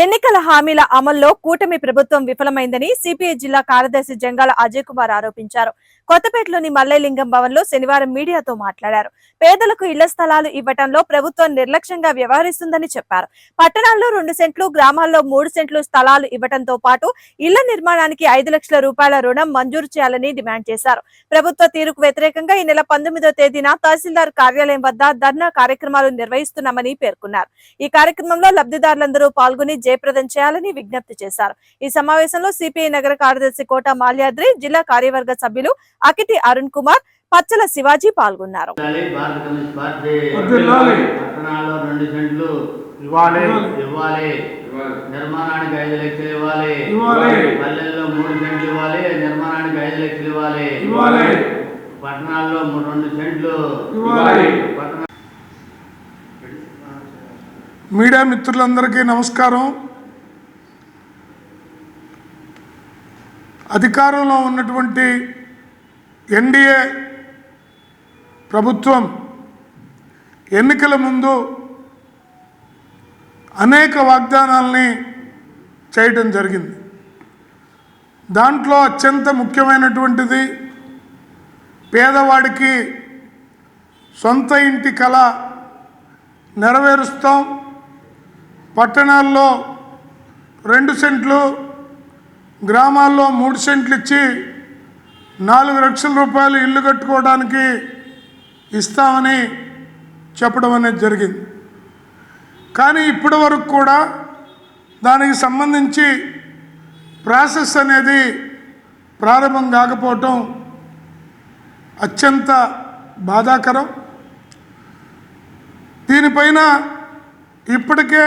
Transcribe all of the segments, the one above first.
ఎన్నికల హామీల అమల్లో కూటమి ప్రభుత్వం విఫలమైందని సిపిఐ జిల్లా కార్యదర్శి జంగాల అజయ్ కుమార్ ఆరోపించారు. కొత్తపేటలోని మల్లెలింగం భవన్లో శనివారం మీడియాతో మాట్లాడారు. పేదలకు ఇళ్ళ స్థలాలు ఇవ్వటంలో ప్రభుత్వం నిర్లక్ష్యంగా వ్యవహరిస్తుందని చెప్పారు. పట్టణాల్లో రెండు సెంట్లు గ్రామాల్లో మూడు సెంట్లు స్థలాలు ఇవ్వటంతో పాటు ఇళ్ళ నిర్మాణానికి ఐదు లక్షల రూపాయల రుణం మంజూరు చేయాలని డిమాండ్ చేశారు. ప్రభుత్వ తీరుకు వ్యతిరేకంగా ఈ నెల పంతొమ్మిదో తేదీన తహసీల్దార్ కార్యాలయం వద్ద ధర్నా కార్యక్రమాలు నిర్వహిస్తున్నామని పేర్కొన్నారు. ఈ కార్యక్రమంలో లబ్ధిదారులందరూ పాల్గొని జయప్రదం చేయాలని విజ్ఞప్తి చేశారు. ఈ సమావేశంలో సిపిఐ నగర కార్యదర్శి కోట మాల్యాద్రి జిల్లా కార్యవర్గ సభ్యులు అకిటి అరుణ్ కుమార్ పచ్చల శివాజీ పాల్గొన్నారు. ఇవ్వాలి. ఇవ్వాలి. నిర్మాణానికి ఐదు లక్షలు ఇవ్వాలి. పల్లెల్లో మూడు సెంట్లు ఇవ్వాలి. నిర్మాణానికి ఐదు లక్షలు ఇవ్వాలి. ఇవ్వాలి. పట్టణాల్లో రెండు సెంట్లు మీడియా మిత్రులందరికీ నమస్కారం. అధికారంలో ఉన్నటువంటి ఎన్డీఏ ప్రభుత్వం ఎన్నికల ముందు అనేక వాగ్దానాల్ని చేయటం జరిగింది. దాంట్లో అత్యంత ముఖ్యమైనటువంటిది పేదవాడికి సొంత ఇంటి కళ నెరవేరుస్తాం. పట్టణాల్లో రెండు సెంట్లు గ్రామాల్లో మూడు సెంట్లు ఇచ్చి నాలుగు లక్షల రూపాయలు ఇల్లు కట్టుకోవడానికి ఇస్తామని చెప్పడం అనేది జరిగింది. కానీ ఇప్పటి వరకు కూడా దానికి సంబంధించి ప్రాసెస్ అనేది ప్రారంభం కాకపోవటం అత్యంత బాధాకరం. దీనిపైన ఇప్పటికే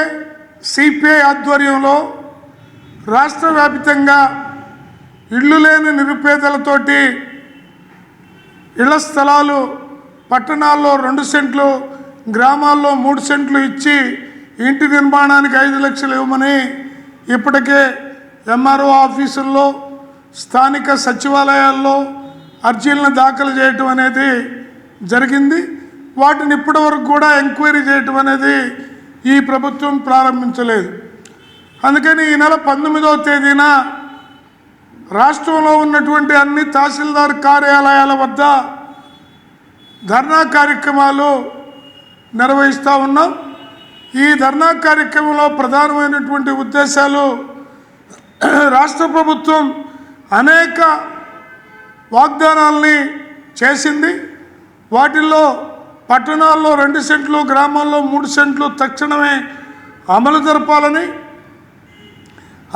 సిపిఐ ఆధ్వర్యంలో రాష్ట్ర వ్యాప్తంగా ఇళ్ళు లేని నిరుపేదలతోటి ఇళ్ళ స్థలాలు పట్టణాల్లో రెండు సెంట్లు గ్రామాల్లో మూడు సెంట్లు ఇచ్చి ఇంటి నిర్మాణానికి ఐదు లక్షలు ఇవ్వమని ఇప్పటికే ఎంఆర్ఓ ఆఫీసుల్లో స్థానిక సచివాలయాల్లో అర్జీలను దాఖలు చేయటం అనేది జరిగింది. వాటిని ఇప్పటివరకు కూడా ఎంక్వైరీ చేయటం అనేది ఈ ప్రభుత్వం ప్రారంభించలేదు. అందుకని ఈ నెల పంతొమ్మిదవ తేదీన రాష్ట్రంలో ఉన్నటువంటి అన్ని తహసీల్దార్ కార్యాలయాల వద్ద ధర్నా కార్యక్రమాలు నిర్వహిస్తూ ఉన్నాం. ఈ ధర్నా కార్యక్రమంలో ప్రధానమైనటువంటి ఉద్దేశాలు రాష్ట్ర ప్రభుత్వం అనేక వాగ్దానాల్ని చేసింది. వాటిల్లో పట్టణాల్లో రెండు సెంట్లు గ్రామాల్లో మూడు సెంట్లు తక్షణమే అమలు జరపాలని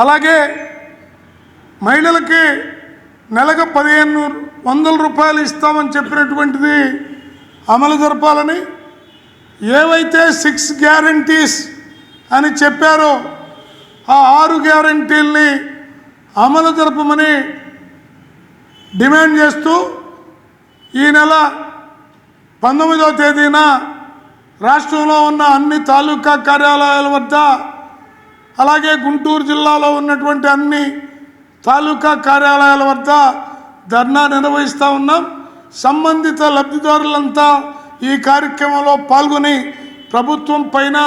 అలాగే మహిళలకి నెలకు పదిహేను వందల రూపాయలు ఇస్తామని చెప్పినటువంటిది అమలు జరపాలని ఏవైతే సిక్స్ గ్యారంటీస్ అని చెప్పారో ఆ ఆరు గ్యారంటీల్ని అమలు జరపమని డిమాండ్ చేస్తూ ఈ నెల పంతొమ్మిదవ తేదీన రాష్ట్రంలో ఉన్న అన్ని తాలూకా కార్యాలయాల వద్ద అలాగే గుంటూరు జిల్లాలో ఉన్నటువంటి అన్ని తాలూకా కార్యాలయాల వద్ద ధర్నా నిర్వహిస్తూ ఉన్నాం. సంబంధిత లబ్ధిదారులంతా ఈ కార్యక్రమంలో పాల్గొని ప్రభుత్వం పైన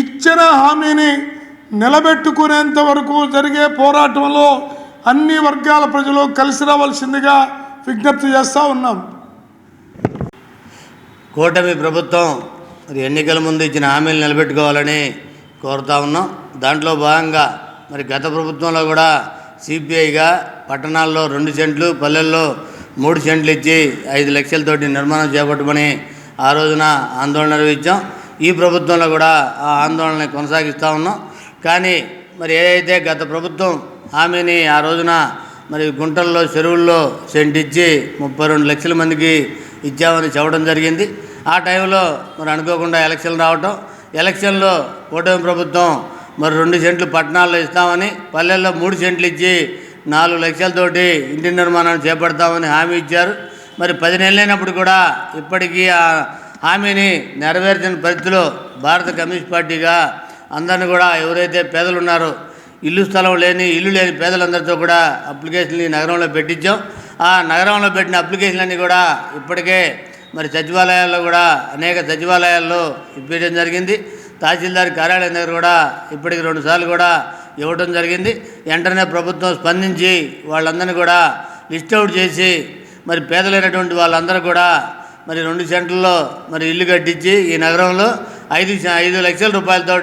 ఇచ్చిన హామీని నిలబెట్టుకునేంత వరకు జరిగే పోరాటంలో అన్ని వర్గాల ప్రజలు కలిసి రావాల్సిందిగా విజ్ఞప్తి చేస్తూ ఉన్నాం. కూటమి ప్రభుత్వం మరి ఎన్నికల ముందు ఇచ్చిన హామీలు నిలబెట్టుకోవాలని కోరుతా ఉన్నాం. దాంట్లో భాగంగా మరి గత ప్రభుత్వంలో కూడా సిపిఐగా పట్టణాల్లో రెండు సెంట్లు పల్లెల్లో మూడు సెంట్లు ఇచ్చి ఐదు లక్షలతోటి నిర్మాణం చేపట్టమని ఆ రోజున ఆందోళన నిర్వహించాం. ఈ ప్రభుత్వంలో కూడా ఆ ఆందోళనని కొనసాగిస్తూ ఉన్నాం. కానీ మరి ఏదైతే గత ప్రభుత్వం హామీని ఆ రోజున మరి గుంటల్లో చెరువుల్లో సెంట్ ఇచ్చి ముప్పై రెండు లక్షల మందికి ఇచ్చామని చెప్పడం జరిగింది. ఆ టైంలో మరి అనుకోకుండా ఎలక్షన్లు రావటం ఎలక్షన్లో కూటమి ప్రభుత్వం మరి రెండు సెంట్లు పట్టణాల్లో ఇస్తామని పల్లెల్లో మూడు సెంట్లు ఇచ్చి నాలుగు లక్షలతోటి ఇంటి నిర్మాణాన్ని చేపడతామని హామీ ఇచ్చారు. మరి పది నెలలైనప్పుడు కూడా ఇప్పటికీ ఆ హామీని నెరవేర్చిన పరిస్థితిలో భారత కమ్యూనిస్ట్ పార్టీగా అందరిని కూడా ఎవరైతే పేదలు ఉన్నారో ఇల్లు స్థలం లేని ఇల్లు లేని పేదలందరితో కూడా అప్లికేషన్లు నగరంలో పెట్టించాం. ఆ నగరంలో పెట్టిన అప్లికేషన్లన్నీ కూడా ఇప్పటికే మరి సచివాలయాల్లో కూడా అనేక సచివాలయాల్లో ఇప్పించడం జరిగింది. తహసీల్దార్ కార్యాలయం దగ్గర కూడా ఇప్పటికి రెండుసార్లు కూడా ఇవ్వటం జరిగింది. వెంటనే ప్రభుత్వం స్పందించి వాళ్ళందరినీ కూడా లిస్ట్ అవుట్ చేసి మరి పేదలైనటువంటి వాళ్ళందరూ కూడా మరి రెండు సెంటర్లో మరి ఇల్లు కట్టించి ఈ నగరంలో ఐదు ఐదు లక్షల రూపాయలతో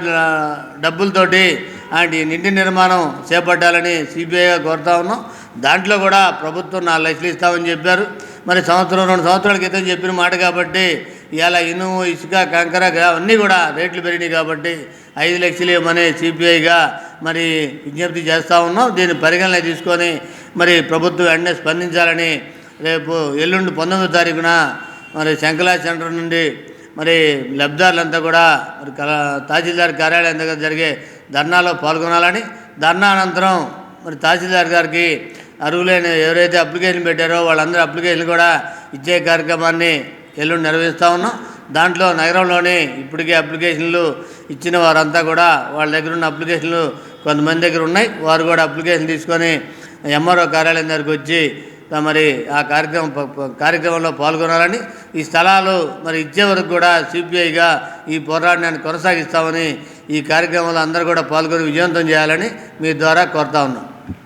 డబ్బులతోటి అలాంటి ఇంటి నిర్మాణం చేపట్టాలని సిబిఐగా కోరుతా ఉన్నాం. దాంట్లో కూడా ప్రభుత్వం నాలుగు లక్షలు ఇస్తామని చెప్పారు. మరి సంవత్సరం రెండు సంవత్సరాల క్రితం చెప్పిన మాట కాబట్టి ఇలా ఇనుము ఇసుక కంకర అన్నీ కూడా రేట్లు పెరిగినాయి కాబట్టి ఐదు లక్షలు ఇవ్వమని సిపిఐగా మరి విజ్ఞప్తి చేస్తూ ఉన్నాం. దీన్ని పరిగణన తీసుకొని మరి ప్రభుత్వం వెంటనే స్పందించాలని రేపు ఎల్లుండి పంతొమ్మిదో తారీఖున మరి శంకలా సెంటర్ నుండి మరి లబ్ధిదారులంతా కూడా మరి కల తహసీల్దార్ కార్యాలయం దగ్గర జరిగే ధర్నాలో పాల్గొనాలని ధర్నా అనంతరం మరి తహసీల్దార్ గారికి అర్హులైన ఎవరైతే అప్లికేషన్ పెట్టారో వాళ్ళందరూ అప్లికేషన్ కూడా ఇచ్చే కార్యక్రమాన్ని ఎల్లుండి నిర్వహిస్తూ ఉన్నాం. దాంట్లో నగరంలోని ఇప్పటికే అప్లికేషన్లు ఇచ్చిన వారంతా కూడా వాళ్ళ దగ్గర ఉన్న అప్లికేషన్లు కొంతమంది దగ్గర ఉన్నాయి. వారు కూడా అప్లికేషన్ తీసుకొని ఎంఆర్ఓ కార్యాలయం దగ్గరికి వచ్చి మరి ఆ కార్యక్రమం కార్యక్రమంలో పాల్గొనాలని ఈ స్థలాలు మరి ఇచ్చే వరకు కూడా సిపిఐగా ఈ పోరాటాన్ని కొనసాగిస్తామని ఈ కార్యక్రమంలో అందరూ కూడా పాల్గొని విజయవంతం చేయాలని మీ ద్వారా కోరుతా ఉన్నాం.